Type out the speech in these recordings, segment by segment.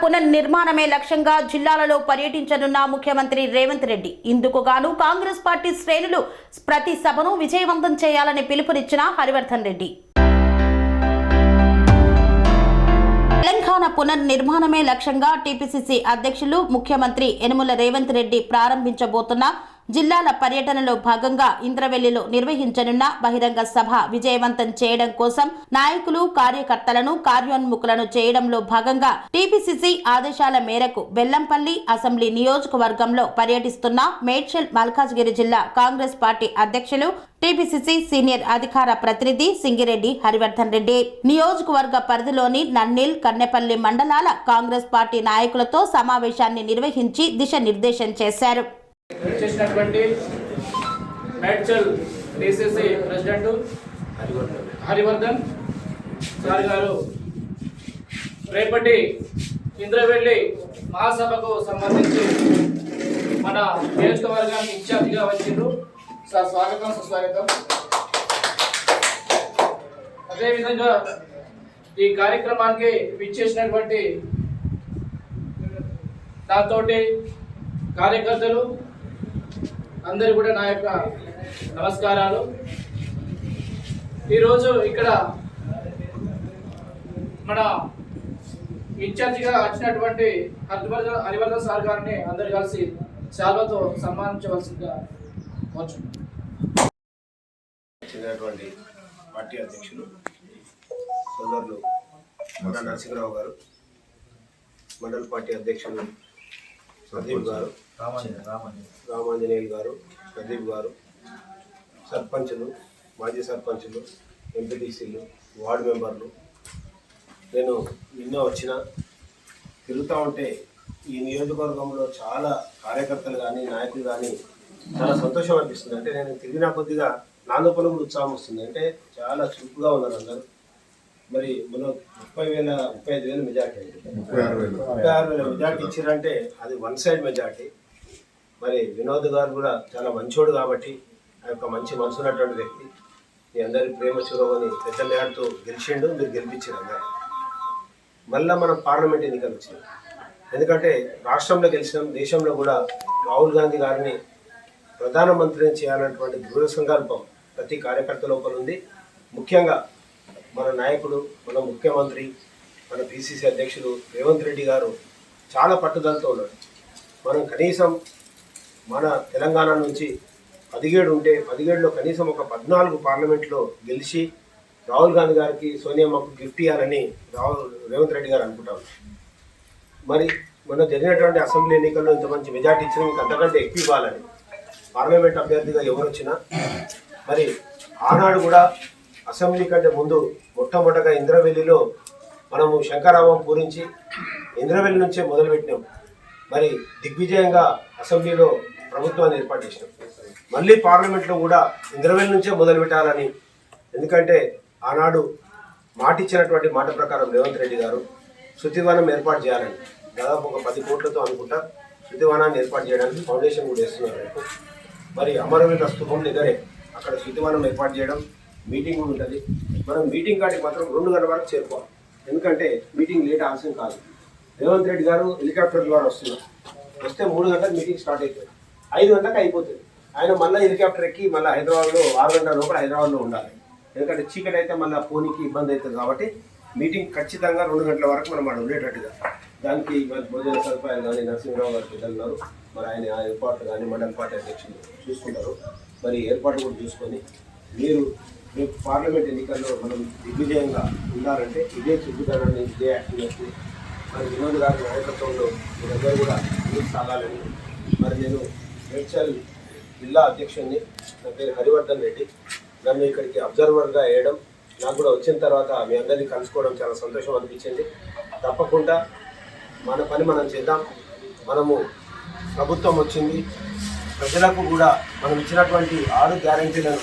పునర్నిర్మాణమే లక్ష్యంగా జిల్లాలలో పర్యటించనున్న ముఖ్యమంత్రి రేవంత్ రెడ్డి. ఇందుకు గాను కాంగ్రెస్ పార్టీ శ్రేణులు ప్రతి సభను విజయవంతం చేయాలని పిలుపునిచ్చిన హరివర్ధన్ రెడ్డి. తెలంగాణ పునర్నిర్మాణమే లక్ష్యంగా టీపీసీసీ అధ్యక్షులు ముఖ్యమంత్రి యనుమల రేవంత్ రెడ్డి ప్రారంభించబోతున్న జిల్లాల పర్యటనలో భాగంగా ఇంద్రవెల్లిలో నిర్వహించనున్న బహిరంగ సభ విజయవంతం చేయడం కోసం నాయకులు కార్యకర్తలను కార్యోన్ముఖులను చేయడంలో భాగంగా టీపీసీసీ ఆదేశాల మేరకు బెల్లంపల్లి అసెంబ్లీ నియోజకవర్గంలో పర్యటిస్తున్న మేడ్చల్ మల్కాజ్గిరి జిల్లా కాంగ్రెస్ పార్టీ అధ్యక్షులు టీపీసీసీ సీనియర్ అధికార ప్రతినిధి సింగిరెడ్డి హరివర్ధన్ రెడ్డి. నియోజకవర్గ పరిధిలోని నన్నిల్ కన్నెపల్లి మండలాల కాంగ్రెస్ పార్టీ నాయకులతో సమావేశాన్ని నిర్వహించి దిశ నిర్దేశం చేశారు. చేసినటువంటి Medchal DCC president Harivardhan sir గారు రేపటి ఇంద్రవెల్లి మహాసభకు సంబంధించి మన నియోజకవర్గానికి ఇన్ఛార్జిగా వచ్చిండ్రు. సార్ స్వాగతం సుస్వాగతం. అదేవిధంగా ఈ కార్యక్రమానికి విచ్చేసినటువంటి నాతోటి కార్యకర్తలు అందరు కూడా నా యొక్క నమస్కారాలు. ఈరోజు ఇక్కడ మన ఇన్ఛార్జిగా వచ్చినటువంటి హరివర్ధన్ హరివర్ధన్ సార్ గారిని అందరు కలిసి శాల్వతో సన్మానించవలసిందిగా కోరుచున్నాను. పార్టీ అధ్యక్షులు సోదరులు మన నరసింహరావు గారు మండల పార్టీ అధ్యక్షులు ప్రదీప్ గారు రామాంజనేయులు గారు ప్రదీప్ గారు సర్పంచులు మాజీ సర్పంచులు ఎంపీటీసీలు వార్డు మెంబర్లు. నేను నిన్న వచ్చిన తిరుగుతూ ఉంటే ఈ నియోజకవర్గంలో చాలా కార్యకర్తలు కానీ నాయకులు కానీ చాలా సంతోషం అనిపిస్తుంది. అంటే నేను తిరిగిన కొద్దిగా నా లోపల కూడా ఉత్సాహం వస్తుంది. అంటే చాలా చురుకుగా ఉన్నారు అందరూ. మరి మనం ముప్పై వేల ముప్పై ఐదు వేల మెజార్టీ అయింది ముప్పై ఆరు వేల. మెజార్టీ ఇచ్చారంటే అది వన్ సైడ్ మెజార్టీ. మరి వినోద్ గారు కూడా చాలా మంచోడు కాబట్టి ఆ యొక్క మంచి మనసు ఉన్నటువంటి వ్యక్తి. మీ అందరి ప్రేమ చూడమని పెద్ద గెలిచిండు మీరు గెలిపించారు అందరు. మళ్ళా మనం పార్లమెంట్ ఎన్నికలు వచ్చినాం. ఎందుకంటే రాష్ట్రంలో గెలిచినాం దేశంలో కూడా రాహుల్ గాంధీ గారిని ప్రధానమంత్రిని చేయాలన్నటువంటి దృఢ సంకల్పం ప్రతి కార్యకర్త లోపల ఉంది. ముఖ్యంగా మన నాయకుడు మన ముఖ్యమంత్రి మన పిసిసి అధ్యక్షుడు రేవంత్ రెడ్డి గారు చాలా పట్టుదలతో ఉన్నాడు మనం కనీసం మన తెలంగాణ నుంచి పదిహేడు ఉంటే పదిహేడులో కనీసం ఒక పద్నాలుగు పార్లమెంట్లో గెలిచి రాహుల్ గాంధీ గారికి సోనియామ్మకు గిఫ్ట్ ఇవ్వాలని రాహుల్ రేవంత్ రెడ్డి గారు అనుకుంటారు మరి మొన్న జరిగినటువంటి అసెంబ్లీ ఎన్నికల్లో ఇంత మంచి మెజార్టీ ఇచ్చిన మీకు అంతకంటే ఎక్కువ ఇవ్వాలని పార్లమెంట్ అభ్యర్థిగా ఎవరు వచ్చినా మరి ఆనాడు కూడా అసెంబ్లీ కంటే ముందు మొట్టమొదటగా ఇంద్రవెల్లిలో మనము శంకరామం పూరించి ఇంద్రవెల్లి నుంచే మొదలుపెట్టినాం. మరి దిగ్విజయంగా అసెంబ్లీలో ప్రభుత్వాన్ని ఏర్పాటు చేసినాం. మళ్ళీ పార్లమెంట్లో కూడా ఇంద్రవేల్ నుంచే మొదలు పెట్టాలని. ఎందుకంటే ఆనాడు మాట ఇచ్చినటువంటి మాట ప్రకారం రేవంత్ రెడ్డి గారు శృతివనం ఏర్పాటు చేయాలని. దాదాపు ఒక పది కోట్లతో అనుకుంటా శృతివనాన్ని ఏర్పాటు చేయడానికి ఫౌండేషన్ కూడా వేస్తున్నారు మరి అమరవీరుల స్థూపం దగ్గరే అక్కడ శృతివనం ఏర్పాటు చేయడం మీటింగ్ కూడా ఉంటుంది. మనం మీటింగ్ కాడికి మాత్రం రెండు గంటల వరకు చేరుకోవాలి. ఎందుకంటే మీటింగ్ లేట్ ఆలస్యం కాదు. రేవంత్ రెడ్డి గారు హెలికాప్టర్ ద్వారా వస్తున్నారు. వస్తే మూడు గంటలకు మీటింగ్ స్టార్ట్ అవుతుంది ఐదు గంటలకు అయిపోతుంది. ఆయన మళ్ళీ హెలికాప్టర్ ఎక్కి మళ్ళీ హైదరాబాద్లో ఆరు గంటల లోపల హైదరాబాద్లో ఉండాలి. ఎందుకంటే చీకటి అయితే మళ్ళీ పోనీకి ఇబ్బంది అవుతుంది కాబట్టి మీటింగ్ ఖచ్చితంగా రెండు గంటల వరకు మనం అక్కడ ఉండేటట్టుగా. దానికి మరి భోజన సదుపాయాలు కానీ నరసింహరావు గారు పెద్దలున్నారు. మరి ఆయన ఆ ఏర్పాట్లు కానీ మండల పార్టీ అధ్యక్షులు చూసుకుంటారు. మరి ఏర్పాటు కూడా చూసుకొని మీరు రేపు పార్లమెంట్ ఎన్నికల్లో మనం దిగ్విజయంగా ఉండాలంటే ఇదే చుట్టుదనాన్ని ఇదే యాక్టివ్నెస్ మరి వినోద్ గారి నాయకత్వంలో మీరందరూ కూడా ముందుకు సాగాలని మరి నేను మేడ్చల్ జిల్లా అధ్యక్షుడిని నా పేరు హరివర్ధన్ రెడ్డి. నన్ను ఇక్కడికి అబ్జర్వర్గా వేయడం నాకు కూడా వచ్చిన తర్వాత మీ అందరినీ కలుసుకోవడం చాలా సంతోషం అనిపించింది. తప్పకుండా మన పని మనం చేద్దాం. మనము ప్రభుత్వం వచ్చింది. ప్రజలకు కూడా మనం ఇచ్చినటువంటి ఆరు గ్యారంటీలను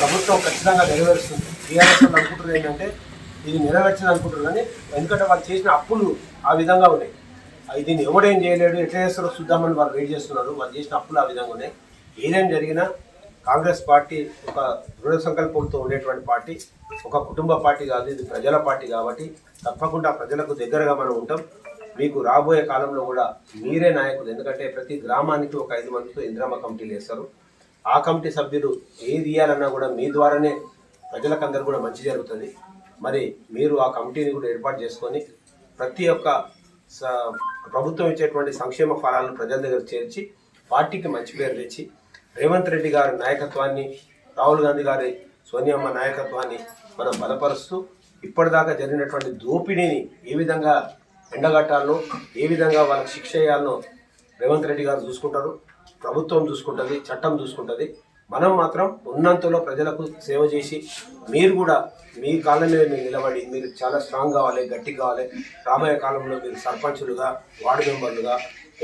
ప్రభుత్వం ఖచ్చితంగా నెరవేరుస్తుంది. టీఆర్ఎస్ వాళ్ళు అనుకుంటున్నారు ఏంటంటే ఇది నెరవేర్చింది అనుకుంటున్నారు కానీ ఎందుకంటే వాళ్ళు చేసిన అప్పులు ఆ విధంగా ఉన్నాయి. దీన్ని ఎవడేం చేయలేడు ఎట్లా చేస్తారో చూద్దామని వాళ్ళు వెయిట్ చేస్తున్నారు. వాళ్ళు చేసిన అప్పులు ఆ విధంగా ఉన్నాయి ఏదేం జరిగినా కాంగ్రెస్ పార్టీ ఒక దృఢ సంకల్పంతో ఉండేటువంటి పార్టీ ఒక కుటుంబ పార్టీ కాదు ఇది ప్రజల పార్టీ కాబట్టి తప్పకుండా ప్రజలకు దగ్గరగా మనం ఉంటాం. మీకు రాబోయే కాలంలో కూడా మీరే నాయకులు. ఎందుకంటే ప్రతి గ్రామానికి ఒక ఐదు మందితో ఇంద్రామ కమిటీలు వేస్తారు ఆ కమిటీ సభ్యులు ఏది ఇవ్వాలన్నా కూడా మీ ద్వారానే ప్రజలకందరూ కూడా మంచి జరుగుతుంది. మరి మీరు ఆ కమిటీని కూడా ఏర్పాటు చేసుకొని ప్రతి ఒక్క ప్రభుత్వం ఇచ్చేటువంటి సంక్షేమ ఫలాలను ప్రజల దగ్గర చేర్చి పార్టీకి మంచి పేరు తెచ్చి రేవంత్ రెడ్డి గారి నాయకత్వాన్ని రాహుల్ గాంధీ గారి సోనియమ్మ నాయకత్వాన్ని మనం బలపరుస్తూ ఇప్పటిదాకా జరిగినటువంటి దోపిడీని ఏ విధంగా ఎండగట్టాలనో ఏ విధంగా వాళ్ళకి శిక్ష చేయాలనో రేవంత్ రెడ్డి గారు చూసుకుంటారు. ప్రభుత్వం చూసుకుంటుంది చట్టం చూసుకుంటుంది. మనం మాత్రం ఉన్నంతలో ప్రజలకు సేవ చేసి మీరు కూడా మీ కాళ్ళ మీద మీరు నిలబడి మీరు చాలా స్ట్రాంగ్ కావాలి గట్టి కావాలి రాబోయే కాలంలో మీరు సర్పంచులుగా వార్డు మెంబర్లుగా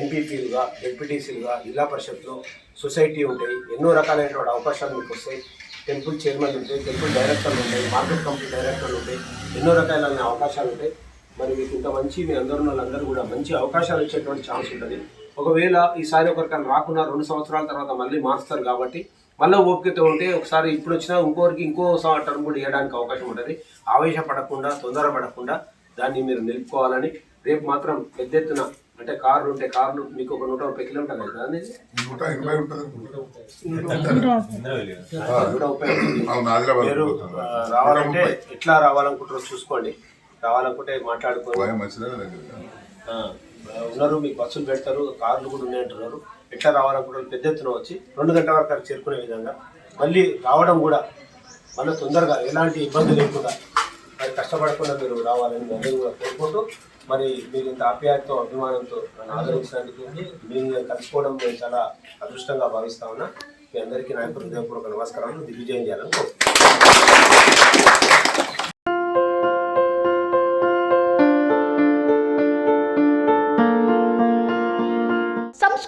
ఎంపీపీలుగా డిప్యూటీసీలుగా జిల్లా పరిషత్లో సొసైటీ ఉంటాయి. ఎన్నో రకాలైనటువంటి అవకాశాలు మీకు వస్తాయి. టెంపుల్ చైర్మన్ ఉంటాయి టెంపుల్ డైరెక్టర్లు ఉంటాయి మార్కెట్ కంపెనీ డైరెక్టర్లు ఉంటాయి. ఎన్నో రకాలైన అవకాశాలు ఉంటాయి. మరి మీకు ఇంత మంచి మీ అందరూ వాళ్ళందరూ కూడా మంచి అవకాశాలు ఇచ్చేటువంటి ఛాన్స్ ఉంటుంది. ఒకవేళ ఈసారి ఒకరికైనా రాకుండా రెండు సంవత్సరాల తర్వాత మళ్ళీ మారుస్తారు కాబట్టి మళ్ళీ ఓపికతో ఉంటే ఒకసారి ఇప్పుడు వచ్చినా ఇంకోరికి ఇంకో టర్మ్ కూడా ఇవ్వడానికి అవకాశం ఉంటుంది. ఆవేశపడకుండా తొందరపడకుండా దాన్ని మీరు నిలుపుకోవాలని రేపు మాత్రం పెద్ద ఎత్తున అంటే కార్లు ఉంటే కార్లు మీకు ఒక నూట ముప్పై కిలోమీటర్లు నూట ముప్పై మీరు. ఆ, రావాలంటే. ఎట్లా రావాలనుకుంటారో చూసుకోండి. రావాలనుకుంటే ఆ, ఉన్నారు మీకు బస్సులు పెడతారు కార్లు కూడా ఉన్నాయి అంటున్నారు ఎట్లా రావాలనుకుంటారు పెద్ద ఎత్తున వచ్చి రెండు గంటల వరకు అక్కడ చేరుకునే విధంగా మళ్ళీ రావడం కూడా మళ్ళీ తొందరగా ఎలాంటి ఇబ్బంది లేకుండా మరి కష్టపడకుండా మీరు రావాలని అందరూ కూడా కోరుకుంటూ మరి మీరు ఇంత ఆప్యాయతతో అభిమానంతో నన్ను ఆదరించినందుకు మీరు కలుసుకోవడం నేను చాలా అదృష్టంగా భావిస్తా ఉన్నా. మీ అందరికీ నా యొక్క హృదయపూర్వక నమస్కారాలు దిగ్విజయం చేయాలని కోరుతున్నాను